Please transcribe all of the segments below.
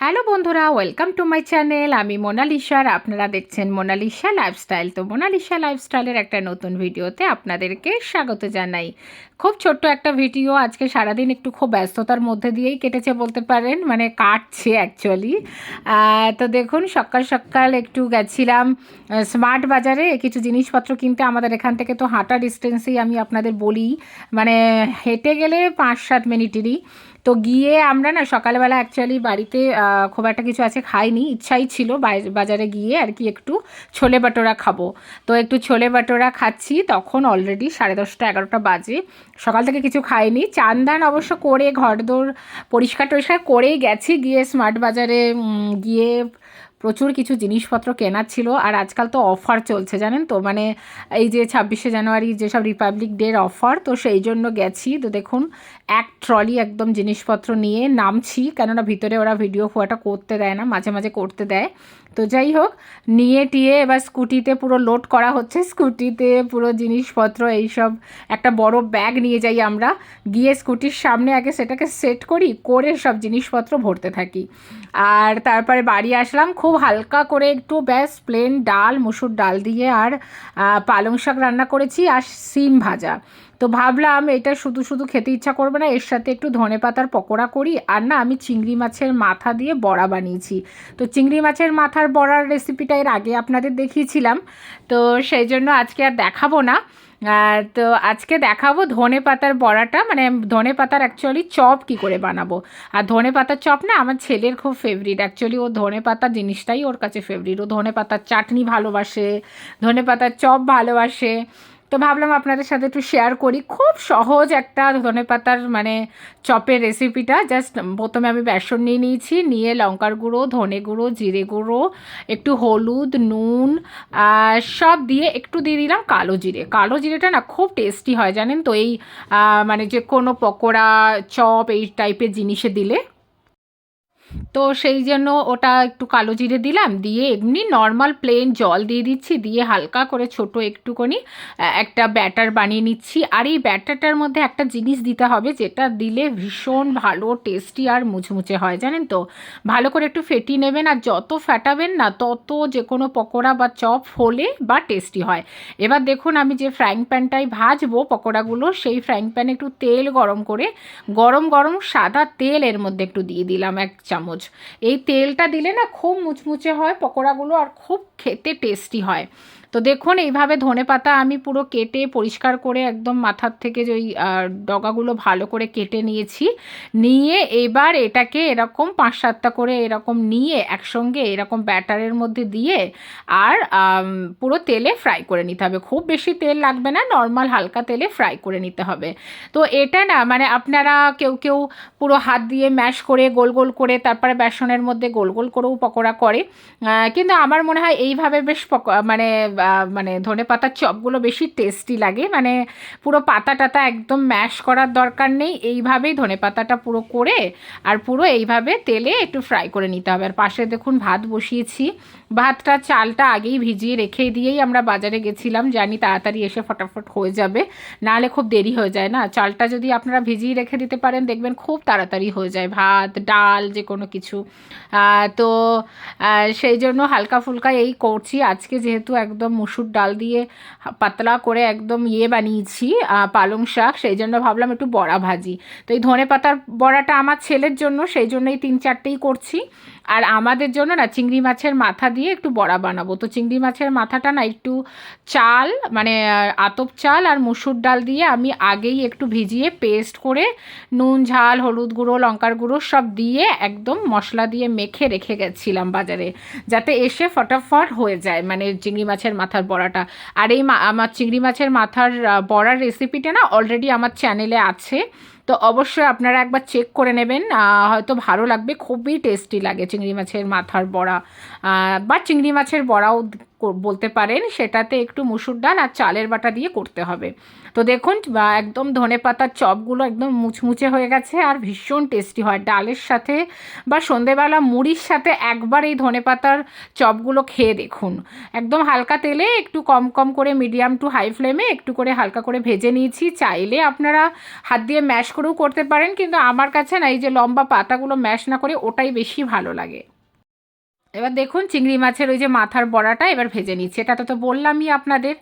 Hello বন্ধুরা, welcome to my channel. আমি মোনালিসা আর আপনারা দেখছেন মোনালিসা লাইফস্টাইল। তো মোনালিসা লাইফস্টাইলের একটা নতুন ভিডিওতে আপনাদেরকে স্বাগত জানাই। খুব ছোট্ট একটা ভিডিও, আজকে সারাদিন একটু খুব ব্যস্ততার মধ্যে দিয়েই কেটেছে বলতে পারেন মানে কাটছে অ্যাকচুয়ালি তো দেখুন, সকাল সকাল একটু গেছিলাম স্মার্ট বাজারে, কিছু জিনিসপত্র কিনতে আমাদের এখান থেকে তো হাঁটা ডিস্টেন্সেই আমি আপনাদের বলি। মানে হেঁটে গেলে পাঁচ সাত মিনিটেরই। তো গিয়ে আমরা না সকালবেলা অ্যাকচুয়ালি বাড়িতে খুব একটা কিছু আছে খাইনি, ইচ্ছাই ছিল বাজারে গিয়ে আর কি একটু ছোলে বাটোরা খাব। তো একটু ছোলে বাটোরা খাচ্ছি, তখন অলরেডি সাড়ে দশটা, এগারোটা বাজে। সকাল থেকে কিছু খাইনি, চান্দান অবশ্য করে ঘরদোর পরিষ্কার টরিষ্কার করেই গেছি, গিয়ে স্মার্ট বাজারে গিয়ে প্রচুর কিছু জিনিসপত্র কেনার ছিল আর আজকাল তো অফার চলছে, জানেন তো? মানে এই যে ছাব্বিশে জানুয়ারি যেসব রিপাবলিক ডের অফার তো সেই জন্য গেছি। তো দেখুন, এক ট্রলি একদম জিনিসপত্র নিয়ে নামছি, কেননা ভিতরে ওরা ভিডিও ফোয়াটা করতে দেয় না, মাঝে মাঝে করতে দেয়। তো যাই হোক, নিয়ে টিয়ে এবার স্কুটিতে পুরো লোড করা হচ্ছে, স্কুটিতে পুরো জিনিসপত্র, এইসব একটা বড় ব্যাগ নিয়ে যাই আমরা। গিয়ে স্কুটির সামনে আগে সেটাকে সেট করি, করে সব জিনিসপত্র ভরতে থাকি। আর তারপরে বাড়ি আসলাম, খুব হালকা করে একটু ব্যাস প্লেন ডাল, মুসুর ডাল দিয়ে আর পালং শাক রান্না করেছি আর সিম ভাজা। তো ভাবলাম এটা শুধু শুধু খেতে ইচ্ছা করবে না, এর সাথে একটু ধনে পাতার পকোড়া করি। আর না, আমি চিংড়ি মাছের মাথা দিয়ে বড়া বানিয়েছি। তো চিংড়ি মাছের মাথার বড়ার রেসিপিটা এর আগে আপনাদের দেখিয়েছিলাম। তো সেই জন্য আজকে আর দেখাবো না। তো আজকে দেখাবো ধনে পাতার বড়াটা মানে ধনে পাতার অ্যাকচুয়ালি চপ কি করে বানাবো। আর ধনে পাতার চপ না আমার ছেলের খুব ফেভারিট অ্যাকচুয়ালি ও ধনে পাতা জিনিসটাই ওর কাছে ফেভারিট ও ধনে পাতার চাটনি ভালোবাসে, ধনে পাতার চপ ভালোবাসে। তো ভাবলাম আপনাদের সাথে একটু শেয়ার করি। খুব সহজ একটা ধনে পাতার মানে চপের রেসিপিটা জাস্ট প্রথমে আমি বেসন নিয়ে নিয়েছি, নিয়ে লঙ্কার গুঁড়ো, ধনে গুঁড়ো, জিরে গুঁড়ো, একটু হলুদ, নুন সব দিয়ে একটু দিয়ে দিলাম কালো জিরে। কালো জিরেটা না খুব টেস্টি হয়, জানেন তো? এই মানে যে কোনো পকোড়া, চপ, এই টাইপের জিনিসে দিলে তো সেই জন্য ওটা একটু কালো জিরে দিলাম, দিয়ে এমনি নর্মাল প্লেন জল দিয়ে দিচ্ছি, দিয়ে হালকা করে ছোট একটুখানি একটা ব্যাটার বানিয়ে নিচ্ছি। আর এই ব্যাটারটার মধ্যে একটা জিনিস দিতে হবে, যেটা দিলে ভীষণ ভালো টেস্টি আর মুচমুচে হয়, জানেন তো? ভালো করে একটু ফেটিয়ে নেবেন, আর যত ফেটাবেন না, তত যে কোনো পকোড়া বা চপ হলে বা টেস্টি হয়। এবার দেখুন, আমি যে ফ্রাইং প্যানটায় ভাজবো পকোড়াগুলো, সেই ফ্রাইং প্যানে একটু তেল গরম করে, গরম গরম সাদা তেল এর মধ্যে একটু দিয়ে দিলাম, এক চামচ। এই তেলটা দিলে না খুব মুচমুচে হয়, পকোড়াগুলো আর খুব খেতে টেস্টি হয়। তো দেখুন, এইভাবে ধনে পাতা আমি পুরো কেটে পরিষ্কার করে একদম মাথার থেকে যে ওই ডগাগুলো ভালো করে কেটে নিয়েছি। নিয়ে এবার এটাকে এরকম পাঁচ সাতটা করে এরকম নিয়ে একসঙ্গে এরকম ব্যাটারের মধ্যে দিয়ে আর পুরো তেলে ফ্রাই করে নিতে হবে। খুব বেশি তেল লাগবে না নর্মাল হালকা তেলে ফ্রাই করে নিতে হবে। তো এটা না মানে আপনারা কেউ কেউ পুরো হাত দিয়ে ম্যাশ করে, গোল গোল করে তারপরে বেসনের মধ্যে গোল গোল করেও পকোড়া করে। কিন্তু আমার মনে হয় এইভাবে বেশ পক- মানে মানে ধনে পাতার চপগুলো বেশি টেস্টি লাগে। মানে পুরো পাতা টাতা একদম ম্যাশ করার দরকার নেই। এইভাবেই ধনে পাতাটা পুরো করে আর পুরো এইভাবে তেলে একটু ফ্রাই করে নিতে হবে। আর পাশে দেখুন ভাত বসিয়েছি। ভাতটা, চালটা আগেই ভিজিয়ে রেখে দিয়েই আমরা বাজারে গেছিলাম। জানি তাড়াতাড়ি এসে ফটাফট হয়ে যাবে। নাহলে খুব দেরি হয়ে যায় না। চালটা যদি আপনারা ভিজিয়ে রেখে দিতে পারেন, দেখবেন খুব তাড়াতাড়ি হয়ে যায়। ভাত, ডাল, যে কোনো কিছু। তো সেই জন্য হালকা ফুলকা এই করছি। আজকে যেহেতু একদম মুসুর ডাল দিয়ে পাতলা করে একদম ইয়ে বানিয়েছি পালং শাক, সেই জন্য ভাবলাম একটু বড়া ভাজি। তো এই ধনে পাতার বড়াটা আমার ছেলের জন্য, সেই জন্যই তিন চারটেই করছি। আর আমাদের জন্য না, চিংড়ি মাছের মাথা দিয়ে একটু বড়া বানাবো। তো চিংড়ি মাছের মাথাটা না একটু চাল মানে আতপ চাল আর মুসুর ডাল দিয়ে আমি আগেই একটু ভিজিয়ে পেস্ট করে নুন, ঝাল, হলুদ গুঁড়ো, লঙ্কার গুঁড়ো সব দিয়ে একদম মশলা দিয়ে মেখে রেখে গেছিলাম বাজারে, যাতে এসে ফটাফট হয়ে যায় মানে চিংড়ি মাছের মাথার বড়াটা। আর এই আমার চিংড়ি মাছের মাথার বড়ার রেসিপিটা না অলরেডি আমার চ্যানেলে আছে। তো অবশ্যই আপনারা একবার চেক করে নেবেন। হয়তো ভালো লাগবে, খুবই টেস্টি লাগে চিংড়ি মাছের মাথার বড়া। বা চিংড়ি মাছের বড়াও বলতে পারেন সেটাতে একটু মুসুর ডাল আর চালের বাটা দিয়ে করতে হবে। তো দেখুন একদম ধনে পাতার চপগুলো একদম মুচমুচে হয়ে গেছে আর ভীষণ টেস্টি হয়। ডালের সাথে বা সন্ধেবেলা মুড়ির সাথে একবার এই ধনে পাতার চপগুলো খেয়ে দেখুন। একদম হালকা তেলে একটু কম কম করে মিডিয়াম টু হাই ফ্লেমে একটু করে হালকা করে ভেজে নিয়েছি। চাইলে আপনারা হাত দিয়ে ম্যাশ করেও করতে পারেন, কিন্তু আমার কাছে না, এই যে লম্বা পাতাগুলো ম্যাশ না করে ওটাই বেশি ভালো লাগে। এবার দেখুন চিংড়ি মাছের ওই যে মাথার বড়াটা এবার ভেজে নিচ্ছি। এটা তো তো বললামই আপনাদের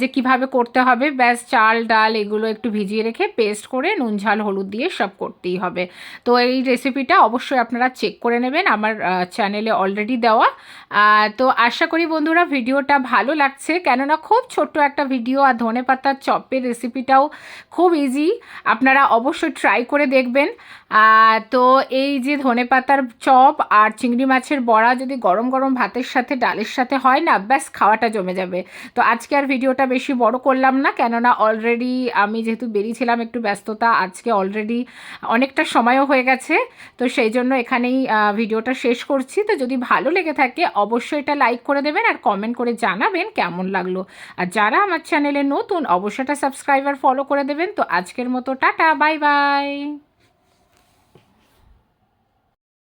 যে কীভাবে করতে হবে। ব্যাস, চাল, ডাল এগুলো একটু ভিজিয়ে রেখে পেস্ট করে নুন, ঝাল, হলুদ দিয়ে সব করতেই হবে। তো এই রেসিপিটা অবশ্যই আপনারা চেক করে নেবেন, আমার চ্যানেলে অলরেডি দেওয়া। তো আশা করি বন্ধুরা ভিডিওটা ভালো লাগছে। কেননা খুব ছোট্ট একটা ভিডিও আর ধনে পাতার চপের রেসিপিটাও খুব ইজি আপনারা অবশ্যই ট্রাই করে দেখবেন। তো এই যে ধনে পাতার চপ আর চিংড়ি মাছের বড়া যদি গরম গরম ভাতের সাথে, ডালের সাথে হয় না, ব্যাস খাওয়াটা জমে যাবে। তো আজকে আর ভিডিওটা বেশি বড় করলাম না, কেননা অলরেডি আমি যেহেতু বেরিয়েছিলাম একটু ব্যস্ততা, আজকে অলরেডি অনেকটা সময়ও হয়ে গেছে। তো সেই জন্য এখানেই ভিডিওটা শেষ করছি। তো যদি ভালো লেগে থাকে, অবশ্যই এটা লাইক করে দেবেন আর কমেন্ট করে জানাবেন কেমন লাগল। আর যারা আমার চ্যানেলে নতুন, অবশ্যই সাবস্ক্রাইবার ফলো করে দেবেন। তো আজকের মতো টাটা বাই বাই